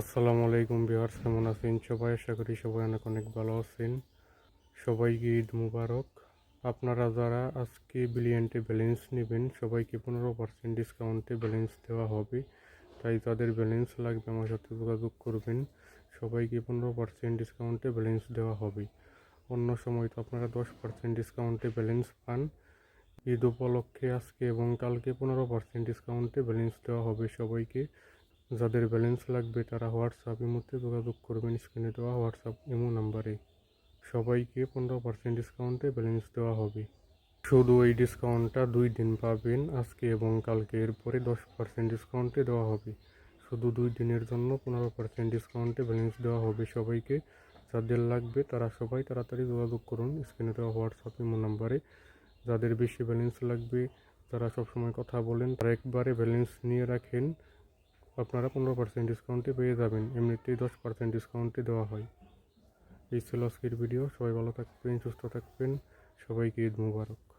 আসসালামু আলাইকুম বিহার কেমন আছেন সবাই? আশা করি সবাই অনেক অনেক ভালো আছেন। সবাইকে ঈদ মুবারক। আপনারা যারা আজকে বিলিয়নটে ব্যালেন্স নেবেন, সবাইকে পনেরো পার্সেন্ট ডিসকাউন্টে ব্যালেন্স দেওয়া হবে। তাই তাদের ব্যালেন্স লাগবে আমার সাথে যোগাযোগ করবেন। সবাইকে পনেরো পার্সেন্ট ডিসকাউন্টে ব্যালেন্স দেওয়া হবে। অন্য সময় তো আপনারা দশ পার্সেন্ট ডিসকাউন্টে ব্যালেন্স পান। ঈদ উপলক্ষে আজকে এবং কালকে পনেরো পার্সেন্ট ডিসকাউন্টে ব্যালেন্স দেওয়া হবে সবাইকে। যাদের ব্যালেন্স লাগবে তারা হোয়াটসঅ্যাপ, ইমোতে যোগাযোগ করবেন, স্ক্রিনে দেওয়া হোয়াটসঅ্যাপ, ইমো নাম্বারে। সবাইকে পনেরো পার্সেন্ট ডিসকাউন্টে ব্যালেন্স দেওয়া হবে। শুধু এই ডিসকাউন্টটা দুই দিন পাবেন আজকে এবং কালকে, এরপরে দশ পার্সেন্ট ডিসকাউন্টে দেওয়া হবে। শুধু দুই দিনের জন্য পনেরো পার্সেন্ট ডিসকাউন্টে ব্যালেন্স দেওয়া হবে সবাইকে। যাদের লাগবে তারা সবাই তাড়াতাড়ি যোগাযোগ করুন, স্ক্রিনে দেওয়া হোয়াটসঅ্যাপ, ইমো নাম্বারে। যাদের বেশি ব্যালেন্স লাগবে, যারা সবসময় কথা বলেন, তারা একবারে ব্যালেন্স নিয়ে রাখেন। আপনারা পনেরো পার্সেন্ট ডিসকাউন্টে পেয়ে যাবেন। এমনিতেই দশ পার্সেন্ট ডিসকাউন্টে দেওয়া হয়। এই ছিল আজকের ভিডিও সবাই ভালো থাকবেন, সুস্থ থাকবেন। সবাইকে ঈদ মুবারক।